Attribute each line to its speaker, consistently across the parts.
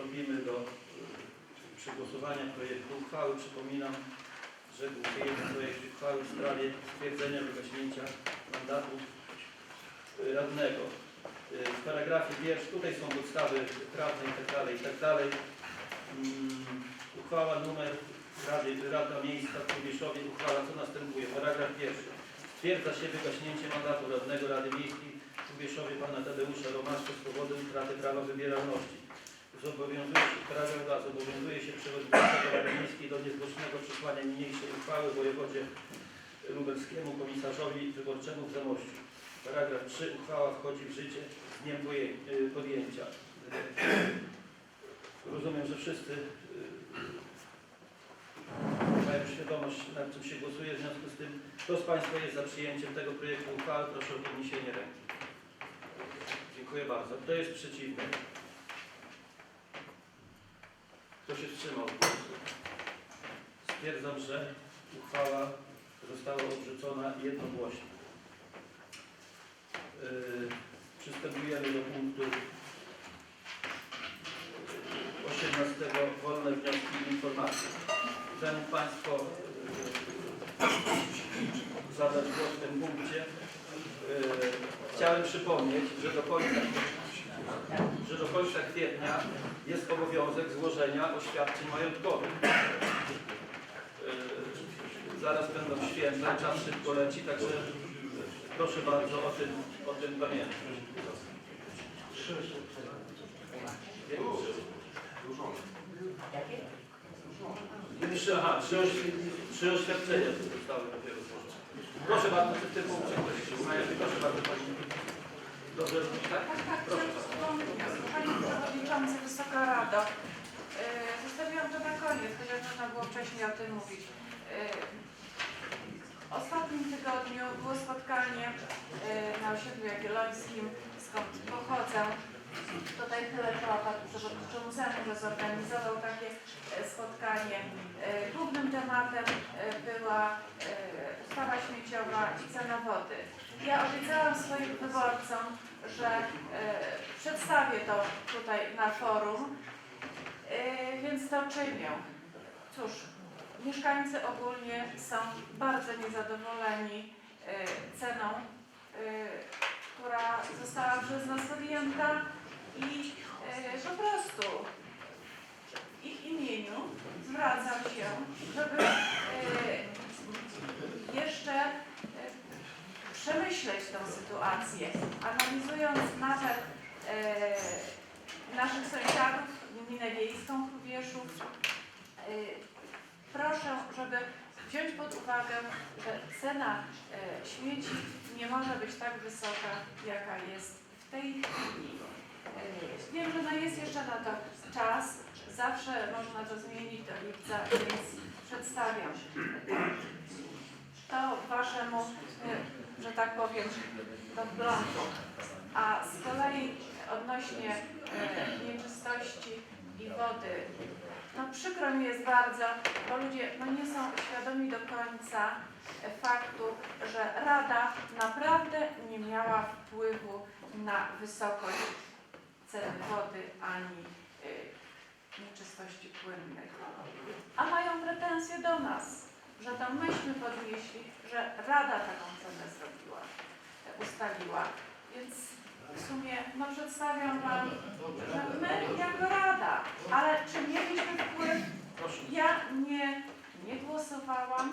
Speaker 1: przystąpimy do y, przegłosowania projektu uchwały. Przypominam, że głosujemy projekt uchwały w sprawie stwierdzenia wygaśnięcia mandatu y, radnego. Y, W paragrafie wiersz, tutaj są podstawy prawne itd. itd. Mm, Uchwała numer Rady, Rada Miejska w Kubieszowie uchwala co następuje. Paragraf pierwszy. Stwierdza się wygaśnięcie mandatu radnego Rady Miejskiej w Kubieszowie pana Tadeusza Romaszka z powodu utraty prawa wybieralności. Zobowiązuje się, paragraf 2. Zobowiązuje się przewodniczącego Rady Miejskiej do niezwłocznego przesłania niniejszej uchwały wojewodzie lubelskiemu komisarzowi wyborczemu w Zamościu. Paragraf 3. Uchwała wchodzi w życie z dniem y, podjęcia. Rozumiem, że wszyscy y, mają świadomość, nad czym się głosuje. W związku z tym, kto z Państwa jest za przyjęciem tego projektu uchwały, proszę o podniesienie ręki. Dziękuję bardzo. Kto jest przeciwny? Kto się wstrzymał? Stwierdzam, że uchwała została odrzucona jednogłośnie. Yy, Przystępujemy do punktu 18. Wolne wnioski i informacje. Zanim Państwo yy, zadać głos w tym punkcie, yy, chciałem przypomnieć, że do końca że do końca kwietnia jest obowiązek złożenia oświadczeń majątkowych. Yy, Zaraz będą święta, czas szybko leci, także proszę bardzo o tym, o tym pamiętać. Trzy, aha, trzy, oświ- trzy oświadczenia zostały dopiero złożone. Proszę bardzo, w tym punkcie się umaja. Proszę bardzo. Dobrze, tak?
Speaker 2: Tak, tak,
Speaker 1: Proszę
Speaker 2: wspomnieć, Panie Przewodniczący, Wysoka Rado. Yy, Zostawiłam to na koniec, chociaż można było wcześniej o tym mówić. Yy, W ostatnim tygodniu było spotkanie yy, na osiedlu Jagiellońskim, skąd pochodzę. Tutaj tyle czoła Panu Przewodniczącemu, że zorganizował takie e, spotkanie. E, Głównym tematem e, była ustawa śmieciowa i cena wody. Ja obiecałam swoim wyborcom, że przedstawię to tutaj na forum, więc to czynię. Cóż, mieszkańcy ogólnie są bardzo niezadowoleni ceną, która została przez nas podjęta i e, po prostu w ich imieniu zwracam się, żeby e, jeszcze e, przemyśleć tę sytuację, analizując nawet e, naszych sąsiadów, gminę wiejską Chrubieszów. E, proszę, żeby wziąć pod uwagę, że cena e, śmieci nie może być tak wysoka, jaka jest w tej chwili. Wiem, że no jest jeszcze na to czas, zawsze można to zmienić do lipca, więc przedstawiam. To Waszemu, e, że tak powiem, do wglądu. A z kolei odnośnie e, nieczystości i wody, no przykro mi jest bardzo, bo ludzie no nie są świadomi do końca e, faktu, że Rada naprawdę nie miała wpływu na wysokość ceny wody ani e, nieczystości płynnych. A mają pretensje do nas, że to myśmy podnieśli, że Rada taką cenę zrobiła, ustaliła. Więc w sumie no przedstawiam Wam, że my jako Rada, ale czy mieliśmy wpływ? Ja nie, nie głosowałam,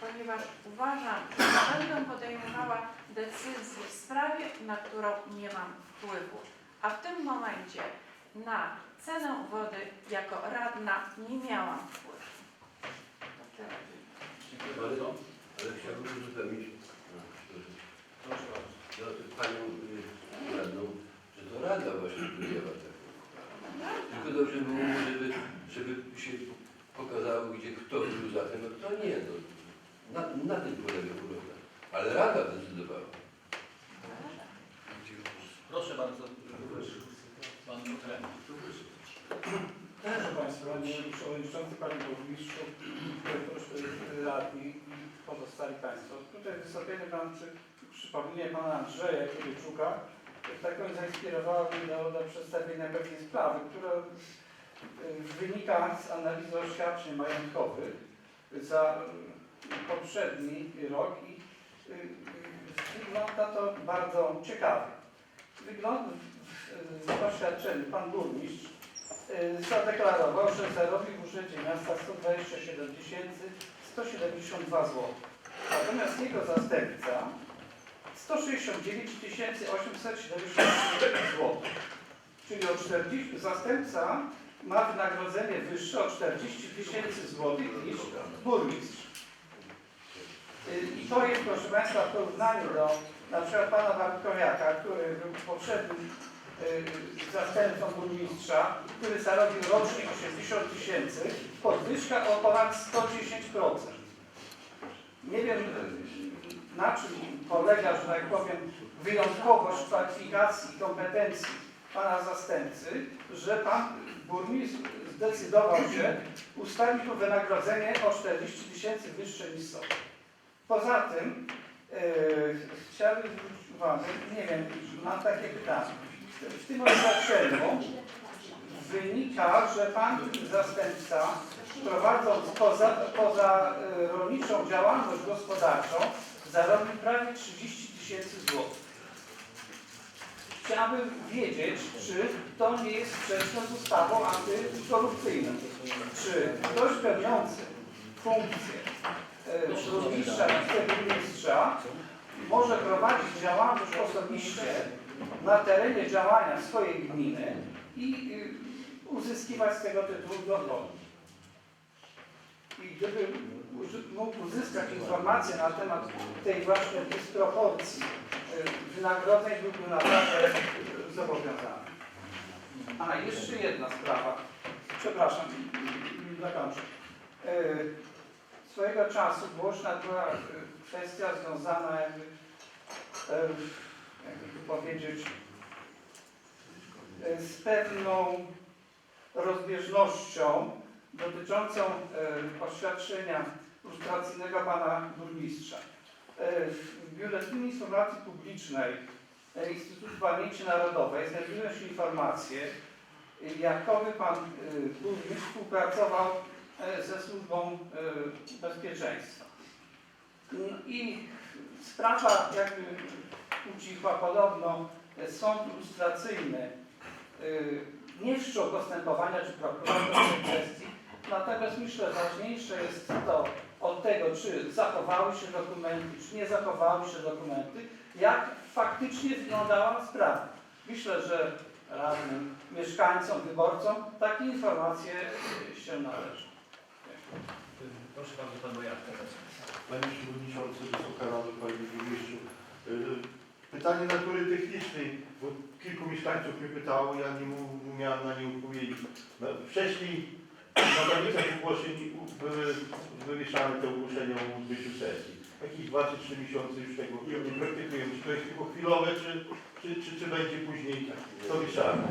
Speaker 2: ponieważ uważam, że będę podejmowała decyzję w sprawie, na którą nie mam wpływu. A w tym momencie na cenę wody jako radna nie miałam wpływu. To tyle.
Speaker 1: Dziękuję
Speaker 3: Ale,
Speaker 1: bardzo.
Speaker 3: ale chciałbym uzupełnić
Speaker 1: Proszę bardzo.
Speaker 3: no, panią y, radną, że to rada właśnie podjęła taką uchwałę. Tylko dobrze było, żeby, żeby się pokazało, gdzie kto był za tym, a kto nie. No, na, na tym polega problem. Ale rada decydowała.
Speaker 1: Proszę bardzo.
Speaker 4: Proszę Państwa, Panie Przewodniczący, Panie Burmistrzu, Dyrektorze Radni i pozostali Państwo. Tutaj wystąpienie Pan przy, przypomnienie Pana Andrzeja Kiewiczuka tak końca zainspirowało mnie do, do przedstawienia pewnej sprawy, która y, wynika z analizy oświadczeń majątkowych za y, poprzedni rok i y, y, wygląda to bardzo ciekawie. Wygląda oświadczeniu pan burmistrz y, zadeklarował, że zarobił w urzędzie miasta 127 172 zł. Natomiast jego zastępca 169 873 zł. Czyli o 40, zastępca ma wynagrodzenie wyższe o 40 tysięcy złotych niż burmistrz. Y, I to jest, proszę Państwa, w porównaniu do na przykład pana Bartkowiaka, który był poprzednim zastępcą burmistrza, który zarobił rocznie 80 tysięcy, podwyżka o ponad 110%. Nie wiem, y, na czym polega, że tak powiem, wyjątkowość kwalifikacji i kompetencji pana zastępcy, że pan burmistrz zdecydował się ustalić mu wynagrodzenie o 40 tysięcy wyższe niż są. Poza tym yy, chciałbym zwrócić uwagę, nie wiem, mam takie pytanie. W tym oświadczeniu wynika, że pan zastępca prowadząc poza, poza y, rolniczą działalność gospodarczą zarobił prawie 30 tysięcy złotych. Chciałbym wiedzieć, czy to nie jest sprzeczne z ustawą antykorupcyjną. Czy ktoś pełniący funkcję y, burmistrza, wiceburmistrza może prowadzić działalność osobiście na terenie działania swojej gminy i y, uzyskiwać z tego tytułu dochody. I gdybym uży- mógł uzyskać informacje na temat tej właśnie dysproporcji y, wynagrodzeń, byłbym naprawdę zobowiązany. A, jeszcze jedna sprawa. Przepraszam, zakończę. Y, Swojego czasu głośna była kwestia związana jakby, jakby powiedzieć, y, z pewną rozbieżnością dotyczącą e, oświadczenia frustracyjnego pana burmistrza. E, w Biuletynie Informacji Publicznej e, Instytutu Pamięci Narodowej znajdują się informacje, e, jakoby pan e, burmistrz współpracował e, ze służbą e, bezpieczeństwa. Mm, I sprawa jakby ucichła podobno e, sąd lustracyjny e, nie wszczął postępowania czy prokurator w tej kwestii, natomiast myślę, ważniejsze jest to od tego, czy zachowały się dokumenty, czy nie zachowały się dokumenty, jak faktycznie wyglądała sprawa. Myślę, że radnym, mieszkańcom, wyborcom takie informacje y, się należą.
Speaker 1: Proszę bardzo, pan Bojarka.
Speaker 5: Panie Przewodniczący, Wysoka Rado, Panie Burmistrzu. Pytanie natury technicznej, bo kilku mieszkańców mnie pytało, ja nie mu- umiałem na nie odpowiedzieć. No, Wcześniej na tablicach ogłoszeń były wywieszane te ogłoszenia o odbyciu sesji. Jakieś dwa czy trzy miesiące już tego nie praktykujemy. Czy to jest tylko chwilowe, czy, czy, czy, czy będzie później to wieszane?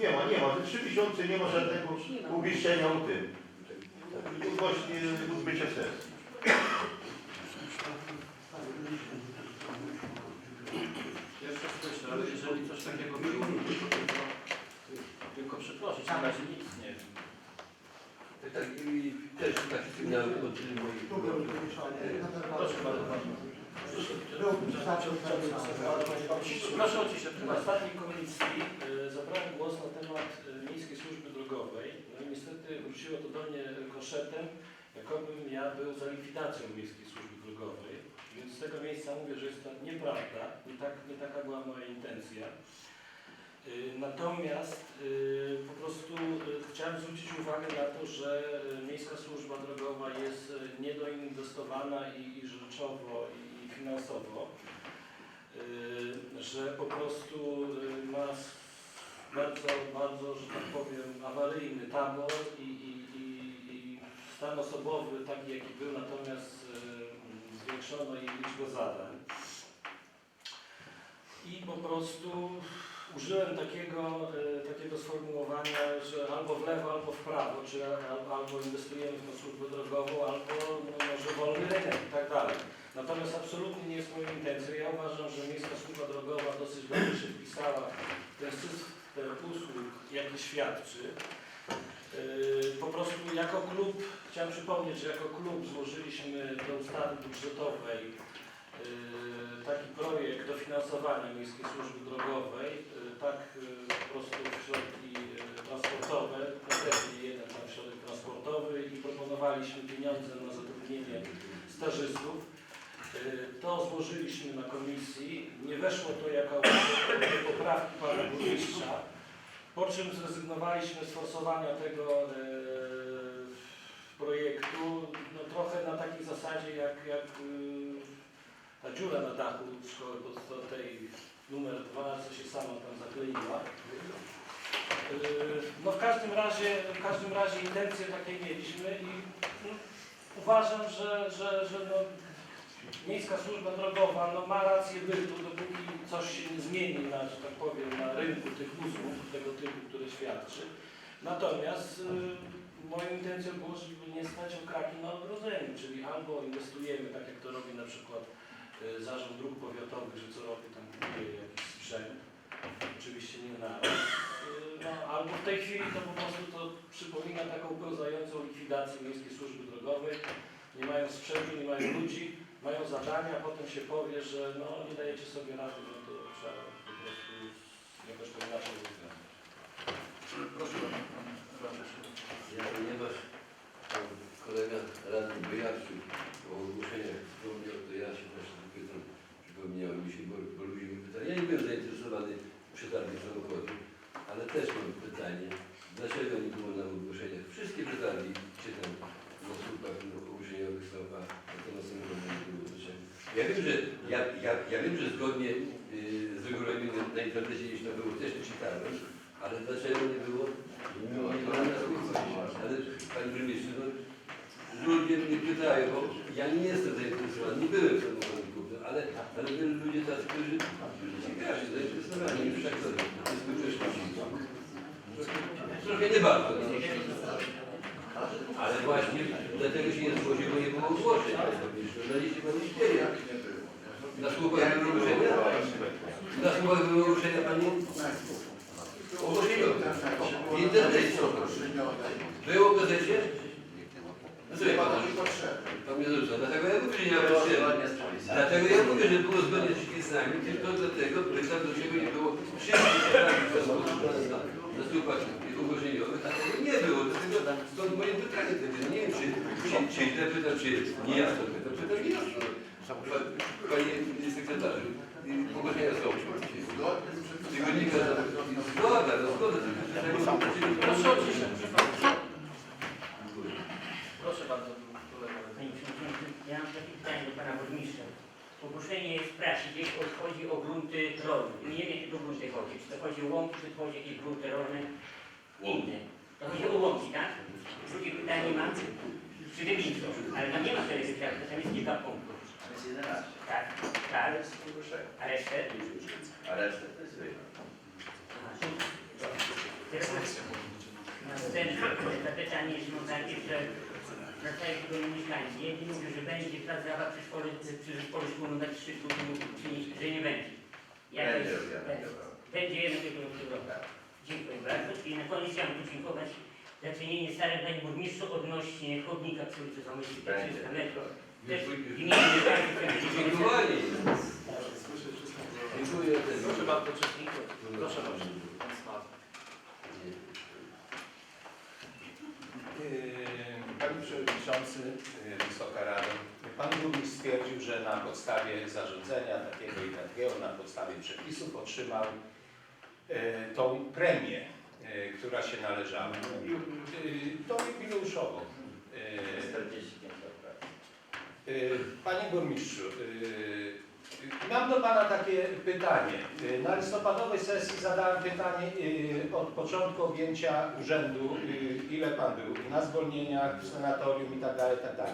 Speaker 5: Nie ma, nie ma. Te trzy miesiące nie ma żadnego uwieszenia o tym. Właśnie odbycia sesji.
Speaker 1: Jeszcze słyszę, ale jeżeli coś takiego było, to tylko, przeprosić, na razie nic nie wiem.
Speaker 3: Tak, i też takie sygnały od moich
Speaker 1: Proszę bardzo, pan.
Speaker 6: Proszę o ciszę. W ostatniej komisji e, zabrałem głos na temat e, miejskiej służby drogowej. No i niestety wróciło to do mnie koszetem, jakobym ja był za likwidacją miejskiej służby drogowej. Więc z tego miejsca mówię, że jest to nieprawda. Nie, tak, nie taka była moja intencja. E, Natomiast e, po prostu e, chciałem zwrócić uwagę na to, że miejska służba drogowa jest niedoinwestowana i, i rzeczowo i, i finansowo. Y, że po prostu y, ma bardzo, bardzo, że tak powiem, awaryjny tabor i, i, i, i stan osobowy taki jaki był, natomiast y, zwiększono jej liczbę zadań. I po prostu użyłem takiego, y, takiego sformułowania, że albo w lewo, albo w prawo, czy al- albo inwestujemy w tą służbę drogową, albo no, może wolny rynek i tak dalej. Natomiast absolutnie nie jest moją intencją. Ja uważam, że Miejska Służba Drogowa dosyć dobrze się wpisała w ten, sys- usług, jakie świadczy. Jako klub, chciałem przypomnieć, że jako klub złożyliśmy do ustawy budżetowej yy, taki projekt dofinansowania Miejskiej Służby Drogowej, yy, tak yy, po prostu środki transportowe, konkretnie jeden tam środek transportowy i proponowaliśmy pieniądze na zatrudnienie stażystów. To złożyliśmy na komisji, nie weszło to jako poprawki pana burmistrza, po czym zrezygnowaliśmy z forsowania tego projektu, no trochę na takiej zasadzie jak, jak e, ta dziura na dachu szkoły podstawowej numer 2, co się sama tam zakleiła. E, No w każdym razie, w każdym razie intencje takie mieliśmy i no, uważam, że, że, że no, Miejska Służba Drogowa no, ma rację bytu, dopóki coś się nie zmieni na, że tak powiem, na rynku tych usług tego typu, które świadczy. Natomiast y, moją intencją było, żeby nie stać o kraki na ogrodzeniu, czyli albo inwestujemy, tak jak to robi na przykład y, Zarząd Dróg Powiatowych, że co roku tam kupuje jakiś sprzęt, oczywiście nie na y, no, albo w tej chwili to po prostu to przypomina taką pełzającą likwidację Miejskiej Służby Drogowej, nie mają sprzętu, nie mają ludzi, mają zadania, a potem się powie, że no nie dajecie sobie rady, no to trzeba po prostu jakoś to inaczej rozwiązać.
Speaker 1: Proszę radnego.
Speaker 3: Ja, ponieważ pan kolega radny Bojarczyk o ogłoszeniach wspomniał, to ja się właśnie pytam, przypomniało mi się, bo, bo ludzie mi pytają, ja nie byłem zainteresowany przetargiem samochodu, ale też mam pytanie, dlaczego nie było na ogłoszeniach? Wszystkie przetargi, czytam na słupach ogłoszeniowych są, na temat samochodu nie było. Ja wiem, że, ja, ja, ja wiem, że zgodnie y, z regulaminem na internecie gdzieś to było, też czytałem, ale dlaczego nie było? Na Panie no, ludzie mnie pytają, bo ja nie jestem zainteresowany, nie byłem kupnym, ale, ale byli ludzie tacy, którzy, którzy ciekawi, zainteresowani już tak to jest przeszłości. Trochę nie bardzo, no. ale właśnie dlatego się nie zgłosił, bo nie było ogłoszeń. Znaliście Pan misterię. Na słupach były ogłoszenia? Na słupach były ogłoszenia Pani? Ogłoszeniowe. W internecie. Było w gazecie? No Pan Pan mnie zarzuca. Dlatego ja mówię, że nie ma potrzeby. Dlatego ja mówię, że było zgodnie z przepisami, tylko dlatego pytam, dlaczego nie było wszystkich przetargów przez słupach ogłoszeniowych, a tego nie było. Dlatego stąd moje pytanie. Nie wiem, czy, czy, czy źle pytam, czy nie jasno pytam. Pytam nie jasno. Pa- Panie sekretarzu, y, ogłoszenia są oczywiście. Tygodnika za... Zgoda, no zgoda.
Speaker 6: Proszę o ciszę, proszę
Speaker 1: bardzo, kolega.
Speaker 7: Panie Przewodniczący, ja mam takie pytanie do Pana Burmistrza. Ogłoszenie jest w prasie, gdzieś chodzi o grunty rolne. Nie wiem, czy tu grunty chodzi. Czy to chodzi o łąki, czy to chodzi o jakieś grunty rolne inne. To chodzi o łąki, tak? Drugie pytanie mam. Przy Dymińcu, ale tam nie ma czterech hektarów, tam jest kilka punktów.
Speaker 8: Jest 11.
Speaker 7: Tak, tak.
Speaker 8: jest ogłoszenie.
Speaker 7: A resztę?
Speaker 8: A resztę to jest.
Speaker 7: Teraz następne zapytanie jest takie, że wracają się do mnie mieszkańcy. Jedni mówią, że będzie plac zabaw przy szkole, przy szkole szkół numer 3, drugi mówią, że nie będzie. Jaka
Speaker 8: Będzie
Speaker 7: tym roku. Dziękuję bardzo. I na koniec chciałem podziękować za czynienie starań Panie Burmistrzu odnośnie chodnika przy ulicy
Speaker 8: Będzie.
Speaker 7: 300 metrów. W imieniu podziękować.
Speaker 3: Dziękuję. Dziękuję.
Speaker 1: Proszę bardzo, uczestników. Proszę bardzo. Pan.
Speaker 9: Yy, Panie Przewodniczący, yy, Wysoka Rado, Pan Burmistrz stwierdził, że na podstawie zarządzenia takiego i takiego, na podstawie przepisów otrzymał yy, tą premię, która się należała. Tą jubileuszową. Yy,
Speaker 8: 45 lat.
Speaker 9: Yy, Panie Burmistrzu, yy, mam do Pana takie pytanie. Yy, Na listopadowej sesji zadałem pytanie od początku objęcia urzędu, ile Pan był na zwolnieniach, w senatorium i tak dalej, tak.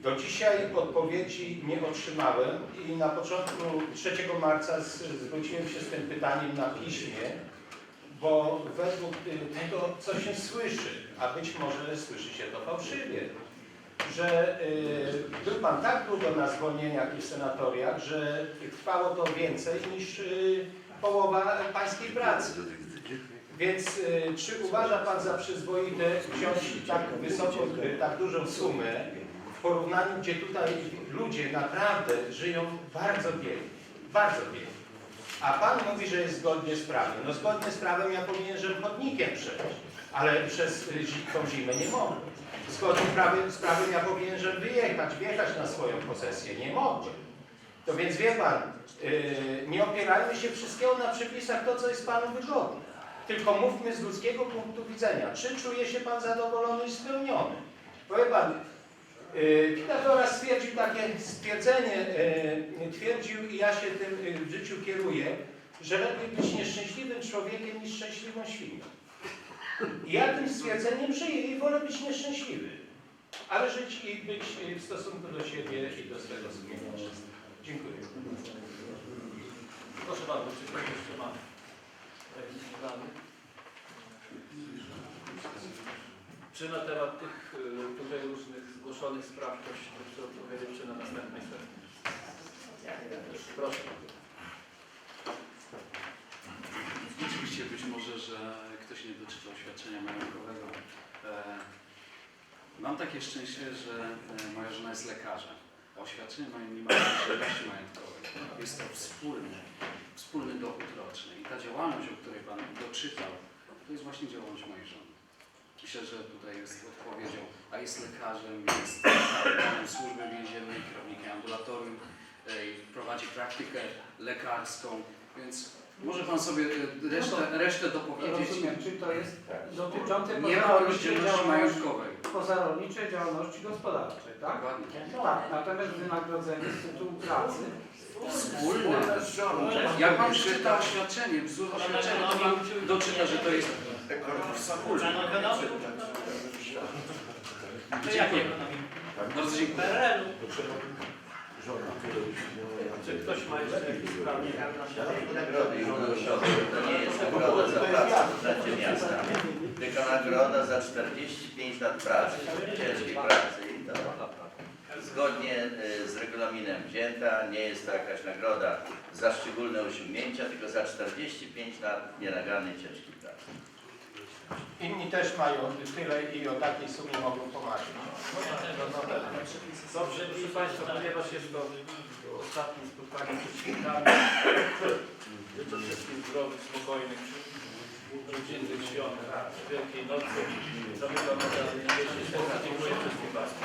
Speaker 9: Do dzisiaj odpowiedzi nie otrzymałem i na początku 3 marca zwróciłem się z tym pytaniem na piśmie, bo według y, tego, co się słyszy, a być może słyszy się to fałszywie, że y, był Pan tak długo na zwolnieniach i senatoriach, że trwało to więcej niż y, połowa Pańskiej pracy. Więc y, czy uważa Pan za przyzwoite wziąć tak wysoką, tak dużą sumę w porównaniu, gdzie tutaj ludzie naprawdę żyją bardzo biednie, bardzo biednie. A Pan mówi, że jest zgodnie z prawem. No zgodnie z prawem ja powinien, że chodnikiem przejść, ale przez y, tą zimę nie mogę. Zgodnie z prawem, z prawem ja powinien, że wyjechać, wjechać na swoją posesję. Nie mogę. To więc wie Pan, yy, nie opierajmy się wszystkiego na przepisach to, co jest Panu wygodne. Tylko mówmy z ludzkiego punktu widzenia. Czy czuje się Pan zadowolony i spełniony? Powie Pan, yy, Pitagora stwierdził takie stwierdzenie, yy, twierdził i ja się tym yy, w życiu kieruję, że lepiej być nieszczęśliwym człowiekiem niż szczęśliwą świnią. I ja tym stwierdzeniem żyję i wolę być nieszczęśliwy. Ale żyć i być yy, w stosunku do siebie i do swego sumienia czystym. Dziękuję.
Speaker 1: Proszę bardzo, czy ktoś jeszcze ma jakiś danych? Czy na temat tych y, tutaj różnych zgłoszonych spraw ktoś chce odpowiedzieć, czy na następnej sesji? Proszę.
Speaker 10: Oczywiście być może, że ktoś nie doczytał świadczenia majątkowego. E, Mam takie szczęście, że e, moja żona jest lekarzem. Oświadczenie mają nie ma działalności majątkowej. Jest to wspólny, wspólny dochód roczny. I ta działalność, o której Pan doczytał, to jest właśnie działalność mojej żony. Myślę, że tutaj jest odpowiedzią, a jest lekarzem, jest panem służby więziennej, kierownikiem ambulatorium, e, prowadzi praktykę lekarską, więc może Pan sobie resztę, resztę dopowiedzieć.
Speaker 4: Rozumiem, czy to jest dotyczące
Speaker 10: Nie ma
Speaker 4: pozarolniczej
Speaker 10: rozdzielności
Speaker 4: działalności,
Speaker 10: majątkowej.
Speaker 4: pozarolniczej działalności gospodarczej, tak?
Speaker 10: Dokładnie.
Speaker 4: Tak, natomiast wynagrodzenie z tytułu pracy
Speaker 10: Wspólne. Jak Pan czyta oświadczenie, wzór oświadczenia, to Pan doczyta, że to jest wspólne. Dziękuję. Bardzo dziękuję.
Speaker 1: Czy ktoś ma jeszcze jakieś sprawy?
Speaker 8: Nagrody? jubileuszowe to nie jest nagroda za pracę w urzędzie miasta, tylko nagroda za 45 lat pracy, ciężkiej pracy i to zgodnie y, z regulaminem wzięta, nie jest to jakaś nagroda za szczególne osiągnięcia, tylko za 45 lat nienaganej ciężkiej pracy.
Speaker 9: Inni też mają tyle i o takiej sumie mogą pomarzyć.
Speaker 1: Dobrze, proszę Państwa, ponieważ jest to ostatnie spotkanie przed świętami, życzę wszystkim zdrowych, spokojnych, rodzinnych świąt, Wielkiej Nocy. Zamykam sesję. Dziękuję wszystkim Państwu.